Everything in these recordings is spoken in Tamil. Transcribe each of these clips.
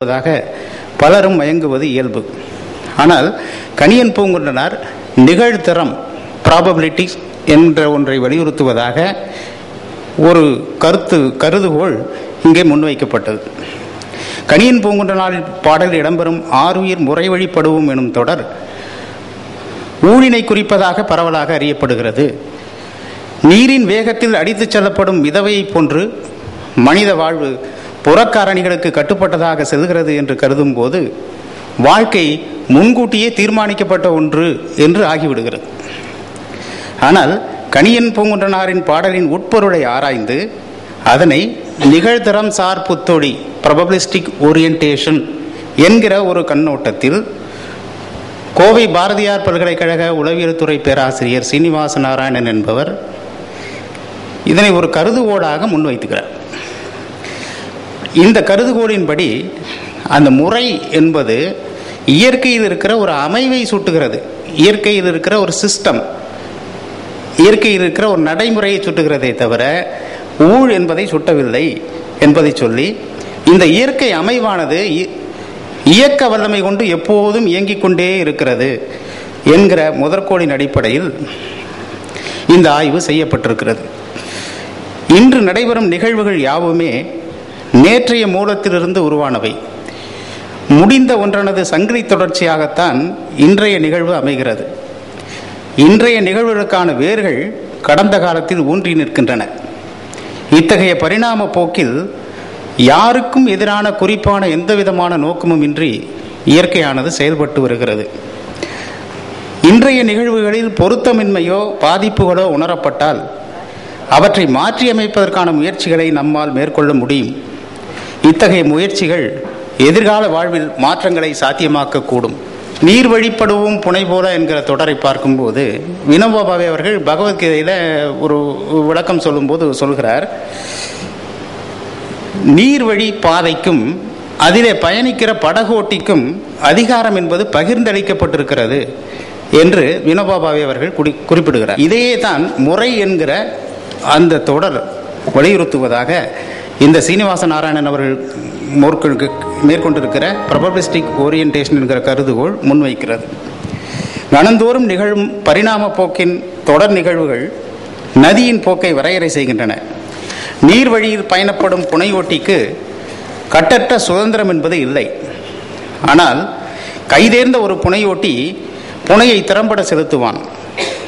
என்பதாக பலரும் மயங்குவது இயல்பு. ஆனால் கணியன் பூங்குன்றனார் நிகழ்தரம் ப்ராபபிலிட்டிஸ் என்ற ஒன்றை வலியுறுத்துவதாக ஒரு கருத்து கருதுகோள் இங்கே முன்வைக்கப்பட்டது. கணியன் பூங்குன்றனாரின் பாடலில் இடம்பெறும் ஆறுயிர் முறை வழிபடுவோம் எனும் தொடர் ஊழினை குறிப்பதாக பரவலாக அறியப்படுகிறது. நீரின் வேகத்தில் அடித்துச் செல்லப்படும் விதவையைப் போன்று மனித வாழ்வு புறக்காரணிகளுக்கு கட்டுப்பட்டதாக செல்கிறது என்று கருதும் போது வாழ்க்கை முன்கூட்டியே தீர்மானிக்கப்பட்ட ஒன்று என்று ஆகிவிடுகிறது. ஆனால் கணியன் பூங்குன்றனாரின் பாடலின் உட்பொருளை ஆராய்ந்து அதனை நிகழ்தரம் சார் புத்தொடி ப்ரபபிலிஸ்டிக் ஓரியன்டேஷன் என்கிற ஒரு கண்ணோட்டத்தில் கோவை பாரதியார் பல்கலைக்கழக உளவியல் துறை பேராசிரியர் சீனிவாச நாராயணன் என்பவர் இதனை ஒரு கருதுகோடாக முன்வைத்துகிறார். இந்த கருதுகோளின்படி அந்த முறை என்பது இயற்கையில் இருக்கிற ஒரு அமைவை சுட்டுகிறது. இயற்கையில் இருக்கிற ஒரு சிஸ்டம் இயற்கையில் இருக்கிற ஒரு நடைமுறையை சுட்டுகிறதே தவிர ஊழ் என்பதை சுட்டவில்லை என்பதை சொல்லி இந்த இயற்கை அமைவானது இ- இயக்க வல்லமை கொண்டு எப்போதும் இயங்கிக் கொண்டே இருக்கிறது என்கிற முதற்கோளின் அடிப்படையில் இந்த ஆய்வு செய்யப்பட்டிருக்கிறது. இன்று நடைபெறும் நிகழ்வுகள் யாவுமே நேற்றைய மூலத்திலிருந்து உருவானவை. முடிந்த ஒன்றனது சங்கிலி தொடர்ச்சியாகத்தான் இன்றைய நிகழ்வு அமைகிறது. இன்றைய நிகழ்வுகளுக்கான வேர்கள் கடந்த காலத்தில் ஊன்றி நிற்கின்றன. இத்தகைய பரிணாம போக்கில் யாருக்கும் எதிரான குறிப்பான எந்தவிதமான நோக்கமும் இன்றி இயற்கையானது செயல்பட்டு வருகிறது. இன்றைய நிகழ்வுகளில் பொருத்தமின்மையோ பாதிப்புகளோ உணரப்பட்டால் அவற்றை மாற்றியமைப்பதற்கான முயற்சிகளை நம்மால் மேற்கொள்ள முடியும். இத்தகைய முயற்சிகள் எதிர்கால வாழ்வில் மாற்றங்களை சாத்தியமாக்கக்கூடும். நீர் வழிப்படுவோம் புனை போல என்கிற தொடரை பார்க்கும்போது வினோபா பாவே அவர்கள் பகவத்கீதையில ஒரு விளக்கம் சொல்லும்போது சொல்கிறார் நீர்வழி பாதைக்கும் அதிலே பயணிக்கிற படகோட்டிக்கும் அதிகாரம் என்பது பகிர்ந்தளிக்கப்பட்டிருக்கிறது என்று வினோபா பாவே அவர்கள் குடி- குறிப்பிடுகிறார். இதையே தான் முறை என்கிற அந்த தொடர் வலியுறுத்துவதாக இந்த சீனிவாச நாராயணன் அவர்கள் மேற்கொண்டு- மேற்கொண்டிருக்கிற ப்ரபபிஸ்டிக் ஓரியன்டேஷன் என்கிற கருதுகோள் முன்வைக்கிறது. கணந்தோறும் நிகழும் பரிணாம போக்கின் தொடர் நிகழ்வுகள் நதியின் போக்கை வரையறை செய்கின்றன. நீர் வழியில் பயணப்படும் புனையோட்டிக்கு கட்டற்ற சுதந்திரம் என்பது இல்லை. ஆனால் கைதேர்ந்த ஒரு புனையோட்டி புனையை திறம்பட செலுத்துவான்.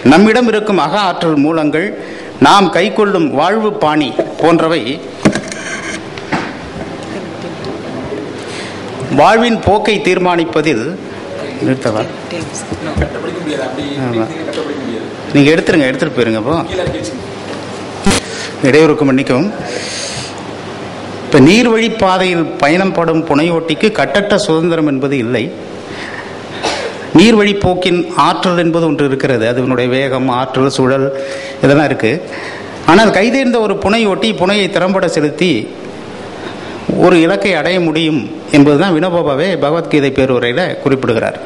நம்மிடம் இருக்கும் அக ஆற்றல் மூலங்கள் நாம் கைக்கொள்ளும் வாழ்வு பாணி போன்றவை வாழ்வின் போக்கை தீர்மானிப்பதில் நிறுத்தவா? நீங்கள் எடுத்துருங்க எடுத்துகிட்டு போயிருங்க அப்போ. இடையூறுக்கு மன்னிக்கவும். இப்போ நீர்வழி பாதையில் பயணம் படும் புனையோட்டிக்கு கட்டற்ற சுதந்திரம் என்பது இல்லை. நீர்வழி போக்கின் ஆற்றல் என்பது ஒன்று இருக்கிறது. அதனுடைய வேகம் ஆற்றல் சுழல் இதெல்லாம் இருக்குது ஆனால் கைதேர்ந்த ஒரு புனையோட்டி புனையை திறம்பட செலுத்தி ஒரு இலக்கை அடைய முடியும் என்பதுதான் வினோபாபாவே பகவத்கீதை பேருரையில் குறிப்பிடுகிறார்.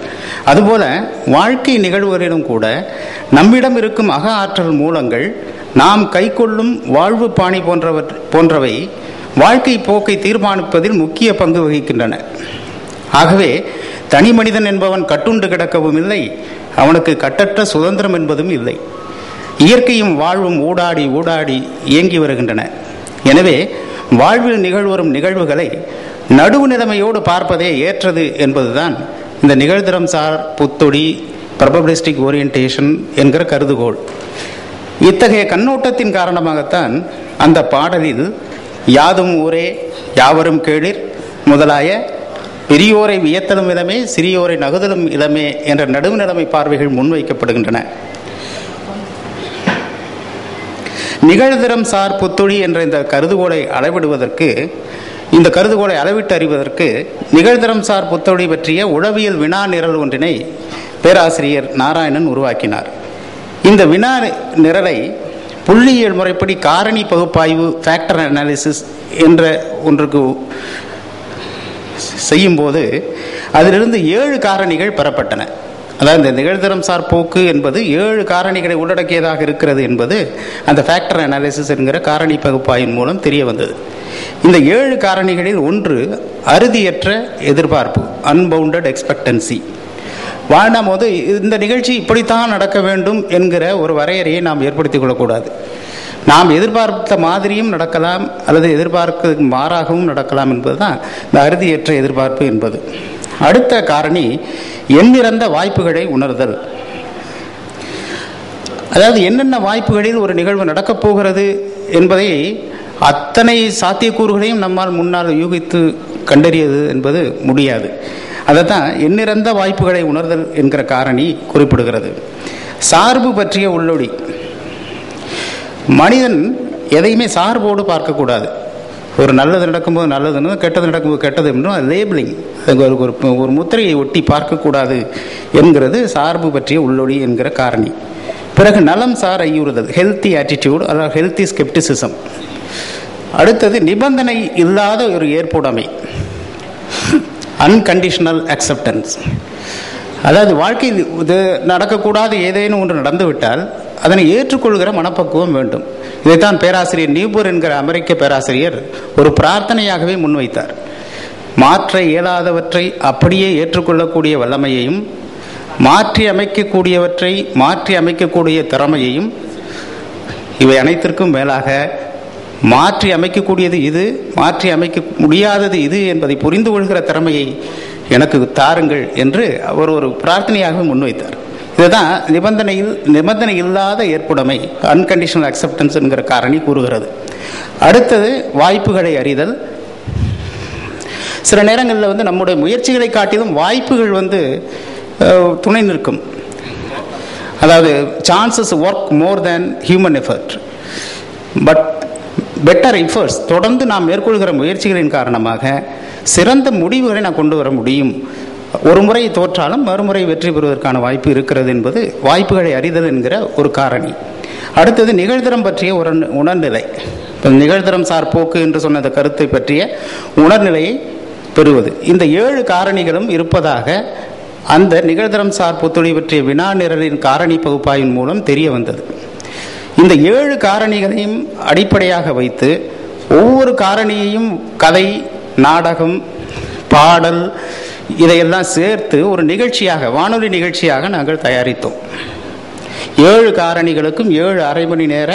அதுபோல வாழ்க்கை நிகழ்வுகளிலும் கூட நம்மிடம் இருக்கும் அக ஆற்றல் மூலங்கள் நாம் கைக்கொள்ளும் வாழ்வு பாணி போன்றவற் போன்றவை வாழ்க்கை போக்கை தீர்மானிப்பதில் முக்கிய பங்கு வகிக்கின்றன. ஆகவே தனி மனிதன் என்பவன் கட்டுண்டு கிடக்கவும் இல்லை அவனுக்கு கட்டற்ற சுதந்திரம் என்பதும் இல்லை. இயற்கையும் வாழ்வும் ஊடாடி ஊடாடி இயங்கி வருகின்றன. எனவே வாழ்வில் நிகழ்வரும் நிகழ்வுகளை நடுவு நிலைமையோடு பார்ப்பதே ஏற்றது என்பதுதான் இந்த நிகழ்திறம் சார் புத்தொடி ப்ரபபிலிஸ்டிக் ஓரியன்டேஷன் என்கிற கருதுகோள். இத்தகைய கண்ணோட்டத்தின் காரணமாகத்தான் அந்த பாடலில் யாதும் ஊரே யாவரும் கேளிர் முதலாய பெரியோரை வியத்தலும் இடமே சிறியோரை நகுதலும் இடமே என்ற நடுவுநிலைமை பார்வைகள் முன்வைக்கப்படுகின்றன. நிகழ்திறம் சார் புத்துழி என்ற இந்த கருதுகோளை அளவிடுவதற்கு இந்த கருதுகோளை அளவிட்டு அறிவதற்கு நிகழ்திறம் சார் புத்தொழி பற்றிய உளவியல் வினா நிரல் ஒன்றினை பேராசிரியர் நாராயணன் உருவாக்கினார். இந்த வினா நிரலை புள்ளியியல் முறைப்படி காரணி பகுப்பாய்வு ஃபேக்டர் அனாலிசிஸ் என்ற ஒன்றுக்கு செய்யும்போது அதிலிருந்து ஏழு காரணிகள் பெறப்பட்டன. அதாவது இந்த நிகழ்தரம் சார் போக்கு என்பது ஏழு காரணிகளை உள்ளடக்கியதாக இருக்கிறது என்பது அந்த ஃபேக்டர் அனாலிசிஸ் என்கிற காரணி பகுப்பாயின் மூலம் தெரிய வந்தது. இந்த ஏழு காரணிகளில் ஒன்று அறுதியற்ற எதிர்பார்ப்பு அன்பவுண்டட் எக்ஸ்பெக்டன்சி வாழ்நாள் போது இந்த நிகழ்ச்சி இப்படித்தான் நடக்க வேண்டும் என்கிற ஒரு வரையறையை நாம் ஏற்படுத்திக் கொள்ளக்கூடாது. நாம் எதிர்பார்த்த மாதிரியும் நடக்கலாம் அல்லது எதிர்பார்க்க மாறாகவும் நடக்கலாம் என்பதுதான் இந்த அறுதியற்ற எதிர்பார்ப்பு என்பது. அடுத்த காரணி எண்ணிறந்த வாய்ப்புகளை உணர்தல். அதாவது என்னென்ன வாய்ப்புகளில் ஒரு நிகழ்வு நடக்கப் போகிறது என்பதை அத்தனை சாத்தியக்கூறுகளையும் நம்மால் முன்னால் யூகித்து கண்டறியது என்பது முடியாது. அதை தான் எண்ணிறந்த வாய்ப்புகளை உணர்தல் என்கிற காரணி குறிப்பிடுகிறது. சார்பு பற்றிய உள்ளொடி மனிதன் எதையுமே சார்போடு பார்க்கக்கூடாது. ஒரு நல்லது நடக்கும்போது நல்லதுன்னு கெட்டது நடக்கும்போது கெட்டது என்றும் லேபிளிங் ஒரு ஒரு ஒரு முத்திரையை ஒட்டி பார்க்கக்கூடாது என்கிறது சார்பு பற்றிய உள்ளொளி என்கிற காரணி. பிறகு நலம் சார் ஐயுறுதல் ஹெல்த்தி ஆட்டிடியூட் அதாவது ஹெல்த்தி ஸ்கெப்டிசிசம் அடுத்தது நிபந்தனை இல்லாத ஒரு ஏற்புடைமை. அன்கண்டிஷனல் அக்செப்டன்ஸ் அதாவது வாழ்க்கையில் இது நடக்கக்கூடாது ஏதேனும் ஒன்று நடந்துவிட்டால் அதனை ஏற்றுக்கொள்கிற மனப்பக்குவம் வேண்டும். இதைத்தான் பேராசிரியர் நியூபூர் என்கிற அமெரிக்க பேராசிரியர் ஒரு பிரார்த்தனையாகவே முன்வைத்தார். மாற்ற இயலாதவற்றை அப்படியே ஏற்றுக்கொள்ளக்கூடிய வல்லமையையும் மாற்றி அமைக்கக்கூடியவற்றை மாற்றி அமைக்கக்கூடிய திறமையையும் இவை அனைத்திற்கும் மேலாக மாற்றி அமைக்கக்கூடியது இது மாற்றி அமைக்க முடியாதது இது என்பதை புரிந்து கொள்கிற திறமையை எனக்கு தாருங்கள் என்று அவர் ஒரு பிரார்த்தனையாகவே முன்வைத்தார். இதுதான் நிபந்தனையில் நிபந்தனை இல்லாத ஏற்புடைமை அன்கண்டிஷனல் அக்செப்டன்ஸ்ங்கிற காரணி கூறுகிறது. அடுத்தது வாய்ப்புகளை அறிதல். சில நேரங்களில் வந்து நம்முடைய முயற்சிகளை காட்டிலும் வாய்ப்புகள் வந்து துணை நிற்கும். அதாவது chances work more than human effort but better efforts தொடர்ந்து நாம் மேற்கொள்கிற முயற்சிகளின் காரணமாக சிறந்த முடிவுகளை நான் கொண்டு வர முடியும். ஒரு முறை தோற்றாலும் மறுமுறை வெற்றி பெறுவதற்கான வாய்ப்பு இருக்கிறது என்பது வாய்ப்புகளை அறிதல் என்கிற ஒரு காரணி. அடுத்தது நிகழ்தரம் பற்றிய ஒரு உணர்நிலை. இப்போ நிகழ்தரம் சார் போக்கு என்று சொன்ன அந்த கருத்தை பற்றிய உணர்நிலையை பெறுவது. இந்த ஏழு காரணிகளும் இருப்பதாக அந்த நிகழ்தரம் சார் புத்துழி பற்றிய வினா நிரலின் காரணி பகுப்பாய்வின் மூலம் தெரிய வந்தது. இந்த ஏழு காரணிகளையும் அடிப்படையாக வைத்து ஒவ்வொரு காரணியையும் கதை நாடகம் பாடல் இதையெல்லாம் சேர்த்து ஒரு நிகழ்ச்சியாக வானொலி நிகழ்ச்சியாக நாங்கள் தயாரித்தோம். ஏழு காரணிகளுக்கும் ஏழு அரை மணி நேர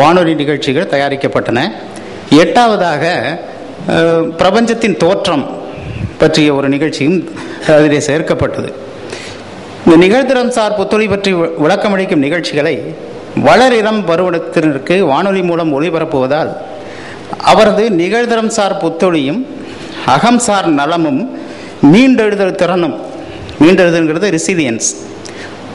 வானொலி நிகழ்ச்சிகள் தயாரிக்கப்பட்டன. எட்டாவதாக பிரபஞ்சத்தின் தோற்றம் பற்றிய ஒரு நிகழ்ச்சியும் அதிலே சேர்க்கப்பட்டது. இந்த நிகழ்திறம் சார் புத்தொழி பற்றி விளக்கமளிக்கும் நிகழ்ச்சிகளை வளரிடம் பருவத்தினருக்கு வானொலி மூலம் ஒளிபரப்புவதால் அவரது நிகழ்தரம் சார் புத்தொழியும் அகம் சார் நலமும் மீண்டெழுதல் திறனும் மீண்டெழுதல்ங்கிறது ரிசிலியன்ஸ்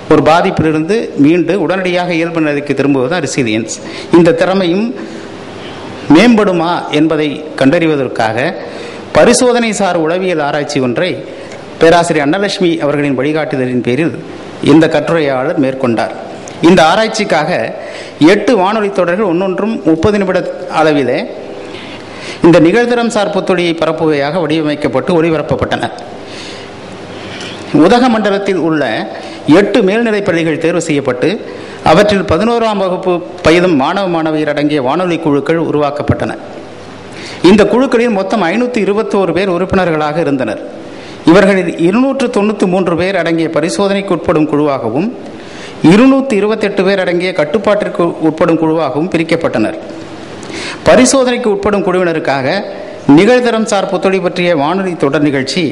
ஒரு பாதிப்பிலிருந்து மீண்டு உடனடியாக இயல்பு நிலைக்கு திரும்புவதுதான் ரிசிலியன்ஸ் இந்த திறமையும் மேம்படுமா என்பதை கண்டறிவதற்காக பரிசோதனை சார் உளவியல் ஆராய்ச்சி ஒன்றை பேராசிரியர் அன்னலட்சுமி அவர்களின் வழிகாட்டுதலின் பேரில் இந்த கட்டுரையாளர் மேற்கொண்டார். இந்த ஆராய்ச்சிக்காக எட்டு வானொலி தொடர்கள் ஒன்னொன்றும் முப்பது நிமிட அளவிலே இந்த நிகழ்தரம் சார் புத்தொழியை பரப்புவையாக வடிவமைக்கப்பட்டு ஒளிபரப்பப்பட்டன. உதகமண்டலத்தில் உள்ள எட்டு மேல்நிலைப் பள்ளிகள் தேர்வு செய்யப்பட்டு அவற்றில் பதினோராம் வகுப்பு பயிலும் மாணவ மாணவியர் அடங்கிய வானொலி குழுக்கள் உருவாக்கப்பட்டன. இந்த குழுக்களில் மொத்தம் ஐநூற்றி இருபத்தோரு பேர் உறுப்பினர்களாக இருந்தனர். இவர்களில் இருநூற்று தொண்ணூற்றி மூன்று பேர் அடங்கிய பரிசோதனைக்கு உட்படும் குழுவாகவும் இருநூற்றி இருபத்தெட்டு பேர் அடங்கிய கட்டுப்பாட்டிற்கு உட்படும் குழுவாகவும் பிரிக்கப்பட்டனர். பரிசோதனைக்கு உட்படும் குழுவினருக்காக நிகழ்தரம் சார் புத்தொழி பற்றிய வானொலி தொடர் நிகழ்ச்சி